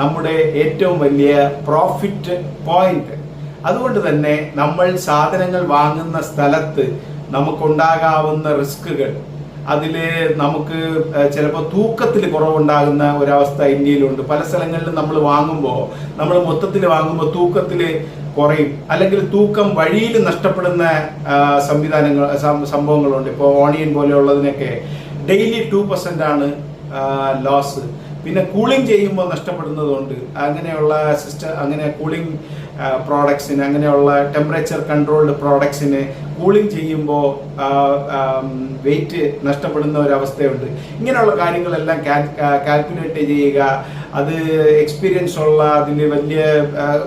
നമ്മുടെ ഏറ്റവും വലിയ പ്രോഫിറ്റ് പോയിന്റ് അതുകൊണ്ട് തന്നെ നമ്മൾ സാധനങ്ങൾ വാങ്ങുന്ന സ്ഥലത്ത് നമുക്കുണ്ടാകാവുന്ന റിസ്കുകൾ അതിൽ നമുക്ക് ചിലപ്പോൾ തൂക്കത്തിൽ കുറവുണ്ടാകുന്ന ഒരവസ്ഥ ഇന്ത്യയിലുണ്ട്. പല സ്ഥലങ്ങളിലും നമ്മൾ വാങ്ങുമ്പോൾ നമ്മൾ മൊത്തത്തിൽ വാങ്ങുമ്പോൾ തൂക്കത്തിൽ കുറയും. അല്ലെങ്കിൽ തൂക്കം വഴിയിൽ നഷ്ടപ്പെടുന്ന സംവിധാനങ്ങൾ സംഭവങ്ങളുണ്ട്. ഇപ്പോൾ ഓണിയൻ പോലെയുള്ളതിനൊക്കെ ഡെയിലി ടു പെർസെന്റ് ആണ് ലോസ് പിന്നെ കൂളിംഗ് ചെയ്യുമ്പോൾ നഷ്ടപ്പെടുന്നതുകൊണ്ട് അങ്ങനെയുള്ള സിസ്റ്റം അങ്ങനെ കൂളിംഗ് പ്രോഡക്ട്സിന് അങ്ങനെയുള്ള ടെമ്പറേച്ചർ കൺട്രോൾഡ് പ്രോഡക്ട്സിന് കൂളിംഗ് ചെയ്യുമ്പോൾ വെയിറ്റ് നഷ്ടപ്പെടുന്ന ഒരവസ്ഥയുണ്ട് ഇങ്ങനെയുള്ള കാര്യങ്ങളെല്ലാം കാൽക്കുലേറ്റ് ചെയ്യുക അത് എക്സ്പീരിയൻസ് ഉള്ള അതിന് വലിയ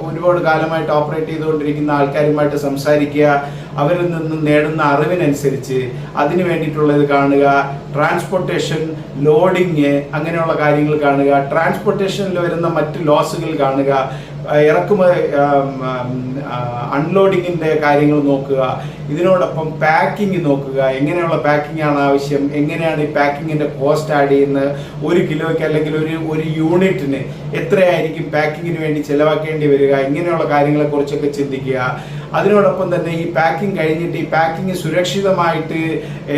ഒരുപാട് കാലമായിട്ട് ഓപ്പറേറ്റ് ചെയ്തുകൊണ്ടിരിക്കുന്ന ആൾക്കാരുമായിട്ട് സംസാരിക്കുക അവരിൽ നിന്ന് നേടുന്ന അറിവിനനുസരിച്ച് അതിന് വേണ്ടിയിട്ടുള്ളത് കാണുക ട്രാൻസ്പോർട്ടേഷൻ ലോഡിങ് അങ്ങനെയുള്ള കാര്യങ്ങൾ കാണുക ട്രാൻസ്പോർട്ടേഷനിൽ വരുന്ന മറ്റ് ലോസുകൾ കാണുക ഇറക്കുമതി അൺലോഡിങ്ങിന്റെ കാര്യങ്ങൾ നോക്കുക. ഇതിനോടൊപ്പം പാക്കിംഗ് നോക്കുക. എങ്ങനെയുള്ള പാക്കിംഗ് ആണ് ആവശ്യം? എങ്ങനെയാണ് ഈ പാക്കിങ്ങിന്റെ കോസ്റ്റ് ആഡ് ചെയ്യുന്നത്? ഒരു കിലോയ്ക്ക് അല്ലെങ്കിൽ ഒരു ഒരു യൂണിറ്റിന് എത്രയായിരിക്കും പാക്കിങ്ങിന് വേണ്ടി ചിലവാക്കേണ്ടി വരിക? ഇങ്ങനെയുള്ള കാര്യങ്ങളെക്കുറിച്ചൊക്കെ ചിന്തിക്കുക. അതിനോടൊപ്പം തന്നെ ഈ പാക്കിംഗ് കഴിഞ്ഞിട്ട് ഈ പാക്കിംഗ് സുരക്ഷിതമായിട്ട്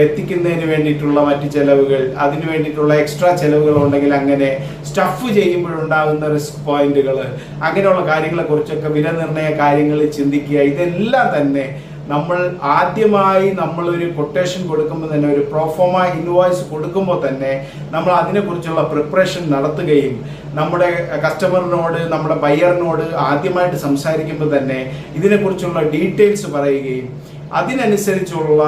എത്തിക്കുന്നതിന് വേണ്ടിയിട്ടുള്ള മറ്റ് ചിലവുകൾ അതിന് വേണ്ടിയിട്ടുള്ള എക്സ്ട്രാ ചിലവുകൾ ഉണ്ടെങ്കിൽ അങ്ങനെ സ്റ്റഫ് ചെയ്യുമ്പോഴുണ്ടാകുന്ന റിസ്ക് പോയിന്റുകൾ അങ്ങനെയുള്ള കാര്യങ്ങളെ കുറിച്ചൊക്കെ വിലനിർണയ കാര്യങ്ങൾ ചിന്തിക്കുക. ഇതെല്ലാം തന്നെ നമ്മൾ ആദ്യമായി നമ്മൾ ഒരു കൊട്ടേഷൻ കൊടുക്കുമ്പോൾ തന്നെ ഒരു പ്രോഫോമ ഇൻവോയ്സ് കൊടുക്കുമ്പോൾ തന്നെ നമ്മൾ അതിനെക്കുറിച്ചുള്ള പ്രിപ്പറേഷൻ നടത്തുകയും നമ്മുടെ കസ്റ്റമറിനോട് നമ്മുടെ ബയ്യറിനോട് ആദ്യമായിട്ട് സംസാരിക്കുമ്പോൾ തന്നെ ഇതിനെക്കുറിച്ചുള്ള ഡീറ്റെയിൽസ് പറയുകയും അതിനനുസരിച്ചുള്ള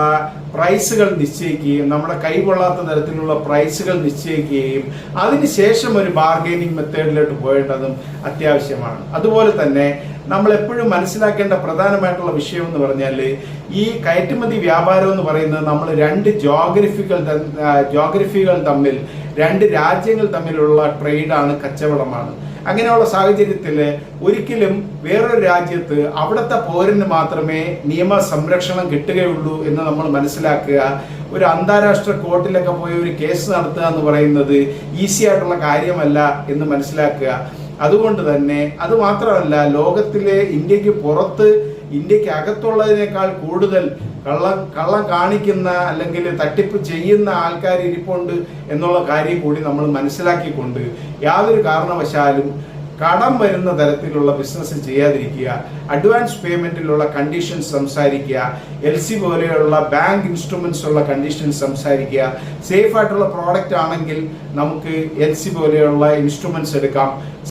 പ്രൈസുകൾ നിശ്ചയിക്കുകയും നമ്മുടെ കൈകൊള്ളാത്ത തരത്തിലുള്ള പ്രൈസുകൾ നിശ്ചയിക്കുകയും അതിനുശേഷം ഒരു ബാർഗെയിനിങ് മെത്തേഡിലോട്ട് പോകേണ്ടതും അത്യാവശ്യമാണ്. അതുപോലെ തന്നെ നമ്മൾ എപ്പോഴും മനസ്സിലാക്കേണ്ട പ്രധാനമായിട്ടുള്ള വിഷയം എന്ന് പറഞ്ഞാൽ ഈ കയറ്റുമതി വ്യാപാരം എന്ന് പറയുന്നത് നമ്മൾ രണ്ട് ജോഗ്രഫികൾ ജോഗ്രഫികൾ തമ്മിൽ രണ്ട് രാജ്യങ്ങൾ തമ്മിലുള്ള ട്രേഡാണ് കച്ചവടമാണ്. അങ്ങനെയുള്ള സാഹചര്യത്തിൽ ഒരിക്കലും വേറൊരു രാജ്യത്ത് അവിടുത്തെ പൗരന് മാത്രമേ നിയമ സംരക്ഷണം കിട്ടുകയുള്ളൂ എന്ന് നമ്മൾ മനസ്സിലാക്കുക. ഒരു അന്താരാഷ്ട്ര കോർട്ടിലൊക്കെ പോയി ഒരു കേസ് നടത്തുക എന്ന് പറയുന്നത് ഈസി ആയിട്ടുള്ള കാര്യമല്ല എന്ന് മനസ്സിലാക്കുക. അതുകൊണ്ട് തന്നെ അത് മാത്രമല്ല ലോകത്തിലെ ഇന്ത്യയ്ക്ക് പുറത്ത് ഇന്ത്യയ്ക്ക് അകത്തുള്ളതിനേക്കാൾ കൂടുതൽ കള്ള കള്ളം കാണിക്കുന്ന അല്ലെങ്കിൽ തട്ടിപ്പ് ചെയ്യുന്ന ആൾക്കാർ ഇരിപ്പുണ്ട് എന്നുള്ള കാര്യം കൂടി നമ്മൾ മനസ്സിലാക്കിക്കൊണ്ട് യാതൊരു കാരണവശാലും കടം വരുന്ന തരത്തിലുള്ള ബിസിനസ് ചെയ്യാതിരിക്കുക അഡ്വാൻസ് പേയ്മെന്റിലുള്ള കണ്ടീഷൻസ് സംസാരിക്കുക എൽ സി പോലെയുള്ള ബാങ്ക് ഇൻസ്ട്രുമെന്റ്സ് ഉള്ള കണ്ടീഷൻസ് സംസാരിക്കുക സേഫ് ആയിട്ടുള്ള പ്രോഡക്റ്റ് ആണെങ്കിൽ നമുക്ക് എൽ സി പോലെയുള്ള ഇൻസ്ട്രുമെന്റ്സ് എടുക്കാം.